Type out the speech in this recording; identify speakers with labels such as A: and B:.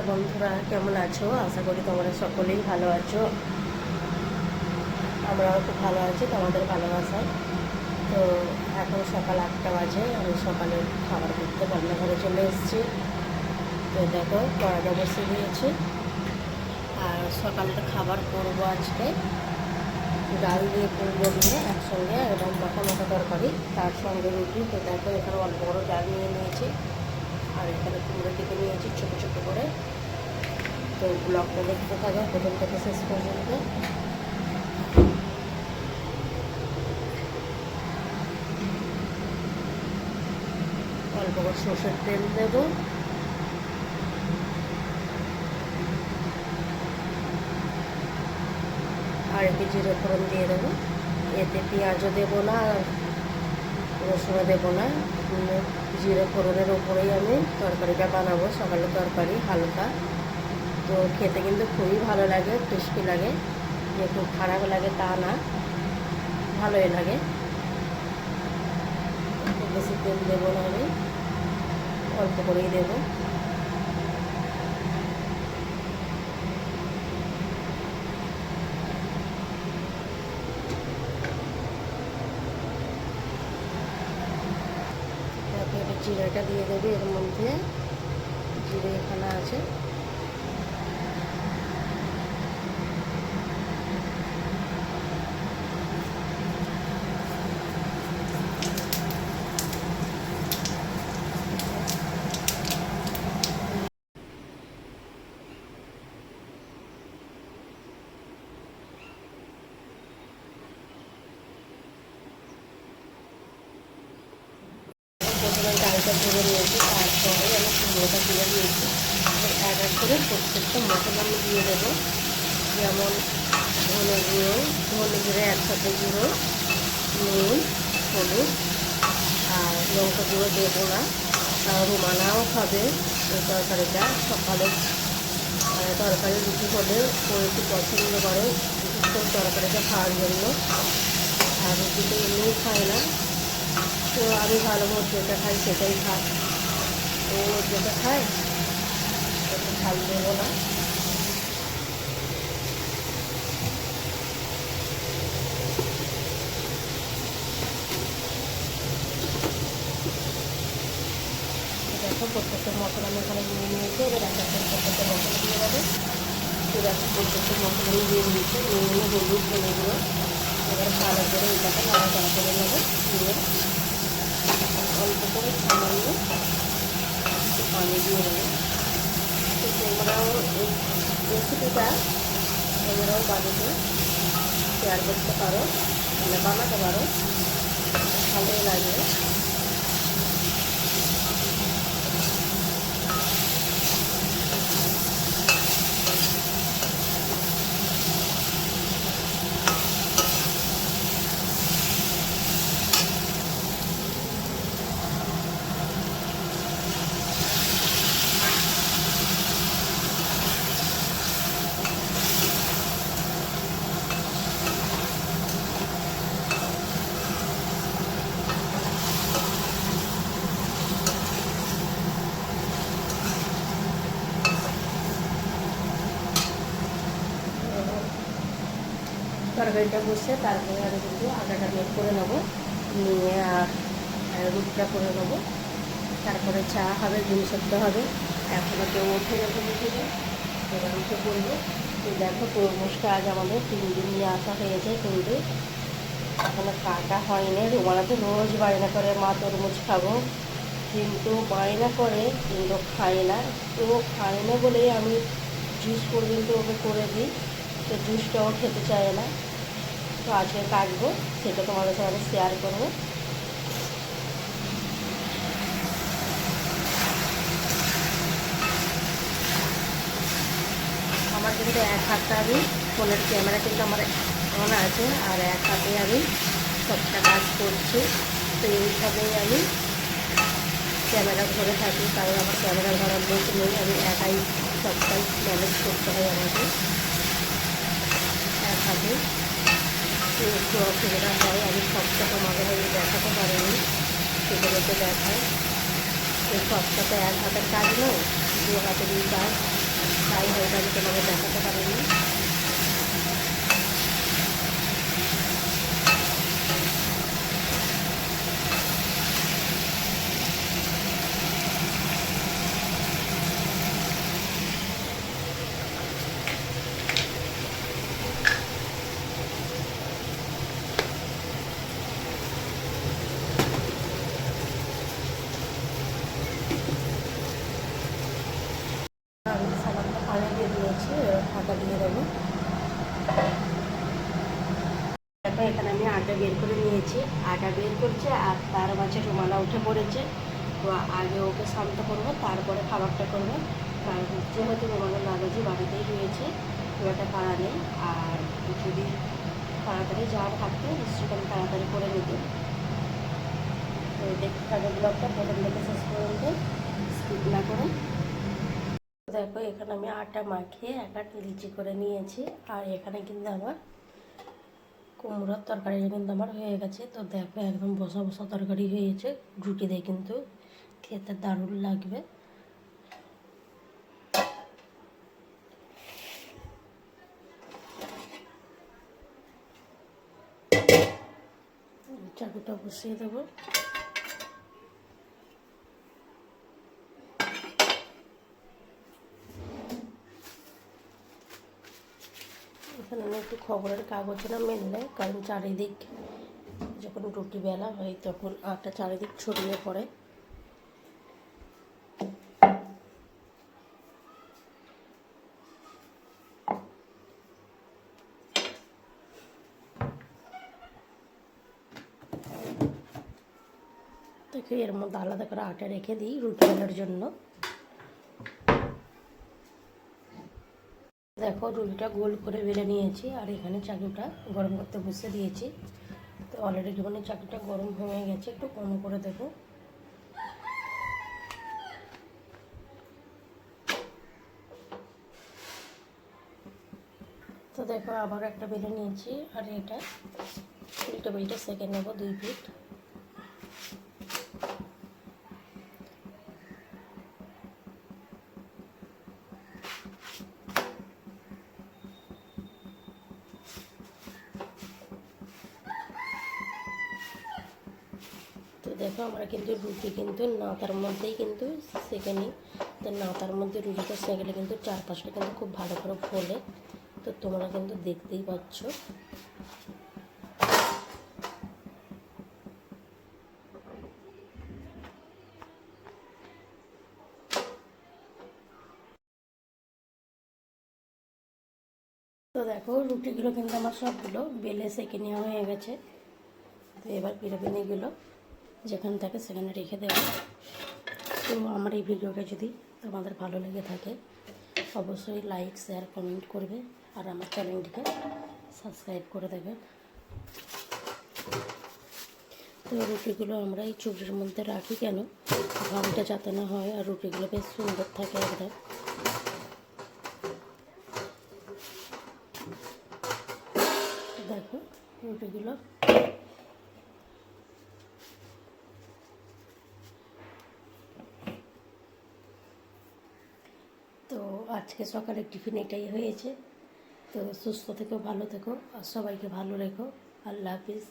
A: Hello বন্ধুরা, কেমন আছো? আশা করি তোমরা সকলেই ভালো আছো। আমরাও খুব ভালো আছি, তোমাদের ভালোবাসায়। তো এখন সকাল আটটা বাজে, আমি সকালে খাবার করতে বন্ধ রান্নাঘরে চলে এসেছি। তো দেখো কড়াটা বসে দিয়েছি। আর সকালটা খাবার করব আজকে। ডাল দিয়ে কুমড়ো দিয়ে একসঙ্গে, একদম মাথা মাথা তরকারি। তার সঙ্গে রুটি। তো দেখো, এখানে অল্প বড় ডাল নিয়ে নিয়েছি। আর এখানে কুমড়ো কেটে নিয়েছি ছোটো ছোটো করে। তো ব্লগটা দেখতে থাকো প্রথম থেকে শেষ পর্যন্ত। অল্প করে সর্ষের তেল দেবো। আর একটু জিরে ফোড়ন দিয়ে দেবো। এতে পেঁয়াজও দেবো না রসুনও দেবো না। জিরে ফোড়নের ওপরেই আমি তরকারিটা বানাবো সকালে তরকারি, হালকা। তো খেতে কিন্তু খুবই ভালো লাগে টেস্টি লাগে। যে খুব খারাপ লাগে তা না, ভালোই লাগে। বেশি তেল দেবো না আমি, অল্প করেই দেবো তারপরে এবার জিরাটা দিয়ে দেবে এর মধ্যে জিরে এখানে আছে। প্রথমে ডালটা নিয়েছি তারপরে আমি কুমড়োটা তুলে নিয়েছি এক এক করে প্রত্যেকটা মশলা আমি দিয়ে দেবো যেমন ধনে গুঁড়ো ধনে গুঁড়ো একসাথে গুঁড়ো নুন হলুদ আর লঙ্কা গুঁড়ো দেবো না রুমানাও খাবে এই তরকারিটা সকালে তরকারি রুটি হলে ও একটু পছন্দ করে তরকারিটা খাওয়ার জন্য আর রুটিতে এমনিই খায় না। তো আমি ভালো মতো যেটা খাই সেটাই খাই। ও যেটা খায় ওটা ঝাল দেবো না। দেখো প্রত্যেকটা মশলা আমি এখানে নিয়ে নিয়েছি, এবার এক একটা প্রত্যেকটা মশলা দিয়ে দেবো। এবার প্রত্যেকটা মশলা আমি দিয়ে দিয়েছি নিয়ে নিয়ে হলুদ এবার ভালো করে এটাকে নাড়াচাড়া করে নেব, দিয়ে অল্প করে সামান্য পানি দিয়ে দেবো। তো তোমরাও রেসিপিটা তোমরাও বাড়িতে শেয়ার করতে পারো মানে বানাতে পারো। ভালোই লাগবে তরকারিটা বসে তারপরে আমি কিন্তু আটাটা মেট করে নেব। নিয়ে আর রুটিটা করে নেব। তারপরে চা হবে, ডিম সেদ্ধ হবে। এখনও কেউ ওঠে যখন উঠে এবার উঠে পড়ব। তো দেখো তরমুজটা আজ আমাদের তিন দিন নিয়ে আসা হয়েছে কিন্তু এখনও কাটা হয়নি। রুমালা তো রোজ বায়না করে মা তরমুজ খাব। কিন্তু বায়না করে, কিন্তু খায় না। তো খায় না বলেই আমি জুস পর্যন্ত ওকে করে দিই। তো জুসটাও খেতে চায় না। তো আজকে কাটবো, সেটা তোমাদের সাথে আমি শেয়ার করব। আমার কিন্তু এক হাতটা আমি ফোনের ক্যামেরা কিন্তু আমার অন আছে, আর এক হাতে আমি সবটা কাজ করছি। তো এইভাবেই আমি ক্যামেরা ধরে থাকি, কারণ আমার ক্যামেরা ধরার লোক নেই, আমি একাই সবটাই ম্যানেজ করতে হয় আমাকে। এক হাতে। একটু অসুবিধা হয়, আমি সবটা তোমাদের আমি দেখাতে পারিনি, সেগুলোকে দেখাই। এই তো এক হাতের কাজ নয়, দু হাতেরই কাজ, তাই হয়তো আমি তোমাকে দেখাতে পারিনি আমি সালাদটা পানি দিয়ে দিয়েছি এবার ঢাকা দিয়ে দেবো দেখো এখানে আমি আটা বের করে নিয়েছি। আটা বের করছে আর তার মাঝে রুমালা উঠে পড়েছে। তো আগে ওকে শান্ত করব, তারপরে খাবারটা করব। কারণ যেহেতু রুমালা লাগাজি বাড়িতেই রয়েছে, খুব একটা তাড়া নেই। আর যদি তাড়াতাড়ি যাওয়ার থাকতে নিশ্চয়ই আমি তাড়াতাড়ি করে নিতে তো দেখতে থাকবে ব্লগটা প্রথম থেকে শেষ পর্যন্ত। স্কিপ না করে। দেখো, এখানে আমি আটা মাখিয়ে একটা লিচি করে নিয়েছি। আর এখানে কিন্তু আমার কুমড়োর তরকারিটা কিন্তু আমার হয়ে গেছে। তো দেখো, একদম বসা বসা তরকারি হয়েছে। রুটি দিয়ে কিন্তু। খেতে দারুণ লাগবে। চাকুটা বসিয়ে দেবো। এখানে আমি একটু খবরের কাগজ না মেললে কারণ চারিদিক যখন রুটি বেলা হয় তখন আটা চারিদিক ছড়িয়ে পড়ে। দেখি এর মধ্যে আলাদা করে আটা রেখে দিই রুটি বেলার জন্য। দেখো রুটিটা গোল করে বেলে নিয়েছি, আর এখানে চাটুটা গরম করতে বসে দিয়েছি। তো অলরেডি মানে চাটুটা গরম হয়ে গেছে, একটু কম করে দেবো। তো দেখো আবার একটা বেলে নিয়েছি, আর এটা উল্টো বেলটা সেকেন্ড নেব দুই ফিট দেখো, আমরা কিন্তু রুটি কিন্তু নাতার মধ্যেই কিন্তু সেঁকে নিই। তো নাতার মধ্যে রুটিটা সেঁকলে কিন্তু চারপাশটা কিন্তু খুব ভালো করে ফোলে। তো তোমরা কিন্তু দেখতেই পাচ্ছ। তো দেখো, রুটিগুলো কিন্তু আমার সবগুলো বেলে সেঁকে নেওয়া হয়ে গেছে। তো এবার বিরিয়ানিগুলো যেখানে থাকে সেখানে রেখে দেবো। তো আমার এই ভিডিওটা যদি তোমাদের ভালো লেগে থাকে, অবশ্যই লাইক শেয়ার কমেন্ট করবে আর আমার চ্যানেলটিকে সাবস্ক্রাইব করে দেবে। তো রুটিগুলো আমরা এই চুবড়ির মধ্যে রাখি কেন? ঘামটা যাতে না হয় আর রুটিগুলো বেশ সুন্দর থাকে একদম। দেখো রুটিগুলো তো আজকে সকালে টিফিন এটাই হয়েছে। তো সুস্থ থেকো, ভালো থেকো, আর সবাইকে ভালো রেখো। আল্লাহ হাফিজ।